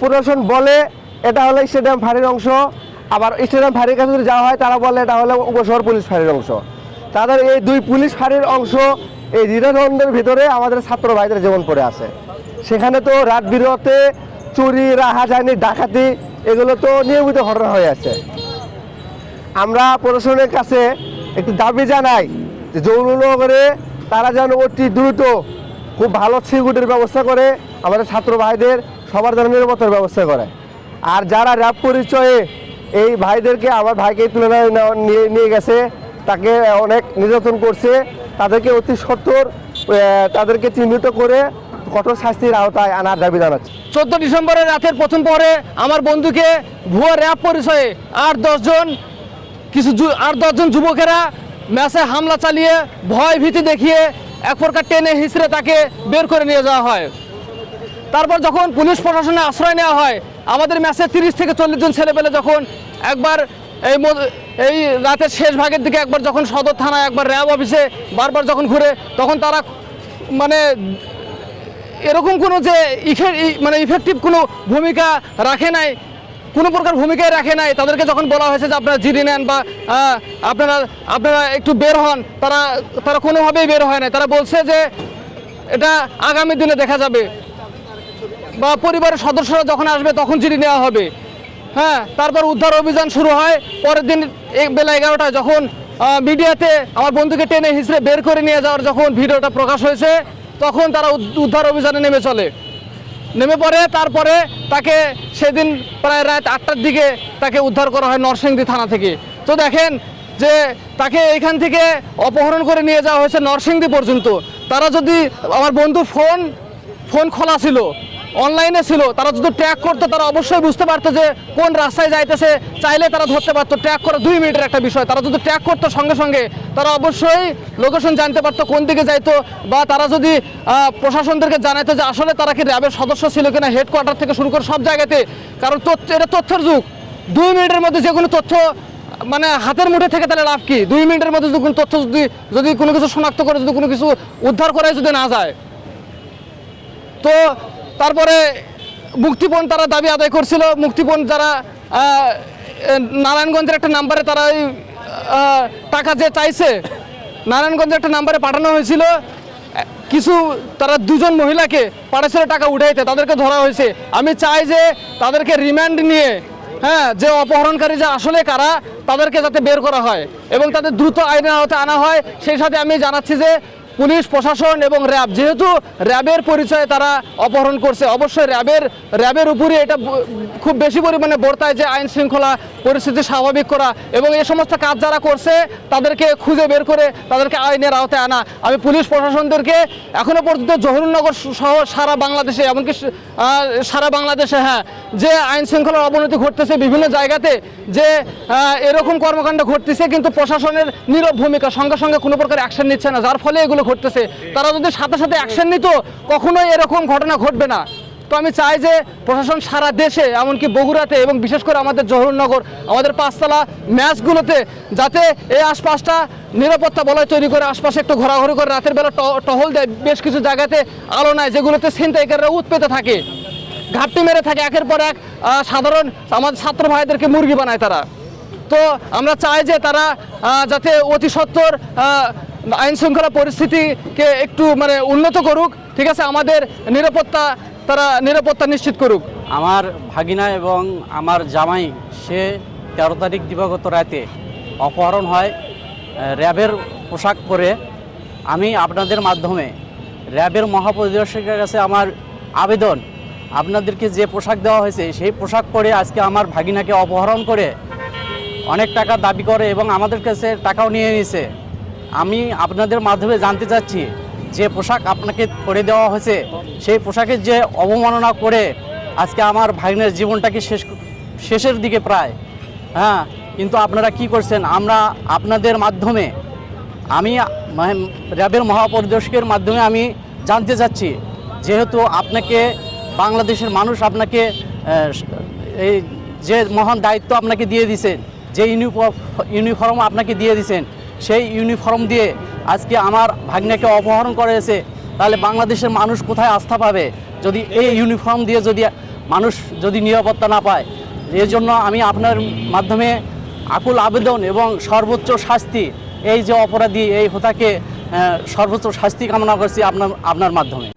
প্রশাসন বলে, এটা হলো স্টেডিয়াম ফাঁড়ির অংশ। আবার স্টেডিয়াম ফাঁড়ির কাছে যদি যাওয়া হয়, তারা বলে এটা হলো উপশহর পুলিশ ফাঁড়ির অংশ। তাদের এই দুই পুলিশ ফাঁড়ির অংশ এই হৃদয়ন্দের ভিতরে আমাদের ছাত্র ভাইদের জীবন পড়ে আছে। সেখানে তো রাত বিরতে চুরি, রাহাজানি, ডাকাতি, এগুলো তো নিয়মিত ঘটনা হয়ে আছে। আমরা প্রশাসনের কাছে একটি দাবি জানাই যে যৌননগরে তারা যেন অতি দ্রুত খুব ভালো সিকিউরিটির ব্যবস্থা করে আমাদের ছাত্র ভাইদের সবার যেন নিরাপত্তার ব্যবস্থা করে। আর যারা র্যাব পরিচয়ে এই ভাইদেরকে, আমার ভাইকে নেওয়া- নিয়ে নিয়ে গেছে, তাকে অনেক নির্যাতন করছে, তাদেরকে অতি সত্তর তাদেরকে চিহ্নিত করে কঠোর শাস্তির আওতায় আনার দাবি জানাচ্ছি। চোদ্দ ডিসেম্বরের রাতের প্রথম পরে আমার বন্ধুকে ভুয়া র্যাব পরিচয়ে আট দশজন কিছু আট দশজন যুবকেরা ম্যাচে হামলা চালিয়ে ভয় ভীতি দেখিয়ে এক প্রকার টেনে হিসড়ে তাকে বের করে নিয়ে যাওয়া হয়। তারপর যখন পুলিশ প্রশাসনে আশ্রয় নেওয়া হয়, আমাদের ম্যাচে তিরিশ থেকে চল্লিশ জন ছেলে পেলে যখন একবার এই এই রাতের শেষ ভাগের দিকে একবার যখন সদর থানায় একবার র্যাব অফিসে বারবার যখন ঘুরে, তখন তারা মানে এরকম কোনো যে ইফে- মানে ইফেক্টিভ কোনো ভূমিকা রাখে নাই, কোনো প্রকার ভূমিকাই রাখে নাই। তাদেরকে যখন বলা হয়েছে যে আপনারা জিডি নেন বা আপনারা আপনারা একটু বের হন, তারা তারা কোনোভাবেই বের হয় নাই। তারা বলছে যে এটা আগামী দিনে দেখা যাবে। বা পরিবারের সদস্যরা যখন আসবে, তখন জিডি নেওয়া হবে। হ্যাঁ তারপর উদ্ধার অভিযান শুরু হয়। পরের দিন বেলা এগারোটায় যখন মিডিয়াতে আমার বন্ধুকে টেনে হিসড়ে বের করে নিয়ে যাওয়ার যখন ভিডিওটা প্রকাশ হয়েছে, তখন তারা উদ- উদ্ধার অভিযানে নেমে চলে। নেমে পড়ে, তারপরে তাকে সেদিন প্রায় রাত আটটার দিকে তাকে উদ্ধার করা হয় নরসিংদী থানা থেকে। তো দেখেন যে তাকে এইখান থেকে অপহরণ করে নিয়ে যাওয়া হয়েছে নরসিংদী পর্যন্ত। তারা যদি আমার বন্ধু ফোন ফোন খোলা ছিল অনলাইনে ছিল, তারা যদি ট্র্যাক করতো, তারা অবশ্যই বুঝতে পারতো যে কোন রাস্তায় যাইতেছে। চাইলে তারা ধরতে পারতো ট্র্যাক করা দুই মিনিটের একটা বিষয়। তারা যদি ট্র্যাক করতো সঙ্গে সঙ্গে, তারা অবশ্যই লোকেশন জানতে পারতো কোন দিকে যাইতো, বা তারা যদি প্রশাসনদেরকে জানাইতো যে আসলে তারা কি র্যাবের সদস্য ছিল কিনা হেডকোয়ার্টার থেকে শুরু করে সব জায়গাতে। কারণ তথ্য, এটা তথ্যের যুগ। দুই মিনিটের মধ্যে যে কোনো তথ্য মানে হাতের মুঠে থেকে তাহলে লাভ কি? দুই মিনিটের মধ্যে যদি কোনো তথ্য যদি যদি কোনো কিছু শনাক্ত করে, যদি কোনো কিছু উদ্ধার করে যদি না যায়। তো তারপরে মুক্তিপণ তারা দাবি আদায় করছিল। মুক্তিপণ যারা নারায়ণগঞ্জের একটা নাম্বারে তারা টাকা যে চাইছে, নারায়ণগঞ্জের একটা নাম্বারে পাঠানো হয়েছিল। কিছু তারা দুজন মহিলাকে পাঠাচ্ছিল টাকা উঠাইতে তাদেরকে ধরা হয়েছে। আমি চাই যে তাদেরকে রিমান্ড নিয়ে হ্যাঁ যে অপহরণকারী যে আসলে কারা, তাদেরকে যাতে বের করা হয় এবং তাদের দ্রুত আইনের আওতায় আনা হয়। সেই সাথে আমি জানাচ্ছি যে পুলিশ, প্রশাসন এবং র্যাব। যেহেতু র্যাবের পরিচয়ে তারা অপহরণ করছে, অবশ্যই র্যাবের র্যাবের উপরে এটা খুব বেশি পরিমাণে বর্তায় যে আইন শৃঙ্খলা পরিস্থিতি স্বাভাবিক করা এবং এই সমস্ত কাজ যারা করছে, তাদেরকে খুঁজে বের করে তাদেরকে আইনের আওতায় আনা। আমি পুলিশ, প্রশাসনদেরকে এখনও পর্যন্ত জহুরনগর সহ সারা বাংলাদেশে, এমনকি সারা বাংলাদেশে হ্যাঁ যে আইন শৃঙ্খলার অবনতি ঘটতেছে বিভিন্ন জায়গাতে, যে এরকম কর্মকাণ্ড ঘটতেছে, কিন্তু প্রশাসনের নীরব ভূমিকা সঙ্গে সঙ্গে কোনো প্রকার অ্যাকশন নিচ্ছে না, যার ফলে এগুলো ঘটতেছে তারা যদি সাথে সাথে অ্যাকশন নিত কখনোই এরকম ঘটনা ঘটবে না। তো আমি চাই যে প্রশাসন সারা দেশে এমনকি বগুড়াতে এবং বিশেষ করে আমাদের জহরনগর আমাদের পাঁচতলা ম্যাচগুলোতে যাতে এই আশপাশটা নিরাপত্তা বলয় তৈরি করে আশপাশে একটু ঘোরাঘুরি করে রাতের বেলা টহল দেয়। বেশ কিছু জায়গাতে আলো নাই যেগুলোতে ছিনতাইকাররা উৎপেতে থাকে। ঘাটতি মেরে থাকে একের পর এক সাধারণ আমাদের ছাত্র ভাইদেরকে মুরগি বানায় তারা। তো আমরা চাই যে তারা যাতে অতি সত্বর আহ, আইন শৃঙ্খলা পরিস্থিতিকে একটু মানে উন্নত করুক, ঠিক আছে? আমাদের নিরাপত্তা, তারা নিরাপত্তা নিশ্চিত করুক। আমার ভাগিনা এবং আমার জামাই, সে তেরো তারিখ দিবাগত রাতে অপহরণ হয় র্যাবের পোশাক পরে। আমি আপনাদের মাধ্যমে র্যাবের মহাপরিদর্শকের কাছে আমার আবেদন, আপনাদেরকে যে পোশাক দেওয়া হয়েছে, সেই পোশাক পরে আজকে আমার ভাগিনাকে অপহরণ করে অনেক টাকা দাবি করে এবং আমাদের কাছে টাকাও নিয়ে নিছে আমি আপনাদের মাধ্যমে জানতে চাচ্ছি, যে পোশাক আপনাকে পরে দেওয়া হয়েছে, সেই পোশাকের যে অবমাননা করে আজকে আমার ভাগ্নের জীবনটাকে শেষ শেষের দিকে প্রায়। হ্যাঁ কিন্তু আপনারা কি করছেন? আমরা আপনাদের মাধ্যমে, আমি র্যাবের মহাপরিদর্শকের মাধ্যমে আমি জানতে চাচ্ছি, যেহেতু আপনাকে বাংলাদেশের মানুষ আপনাকে এই যে মহান দায়িত্ব আপনাকে দিয়ে দিয়েছেন, যে ইউনিফর্ম ইউনিফর্ম আপনাকে দিয়ে দিয়েছেন সেই ইউনিফর্ম দিয়ে আজকে আমার ভাগ্নাকে অপহরণ করেছে তাহলে বাংলাদেশের মানুষ কোথায় আস্থা পাবে? যদি এই ইউনিফর্ম দিয়ে যদি মানুষ যদি নিরাপত্তা না পায় এই জন্য আমি আপনার মাধ্যমে আকুল আবেদন এবং সর্বোচ্চ শাস্তি, এই যে অপরাধী, এই হোতাকে সর্বোচ্চ শাস্তি কামনা করছি আপনার আপনার মাধ্যমে।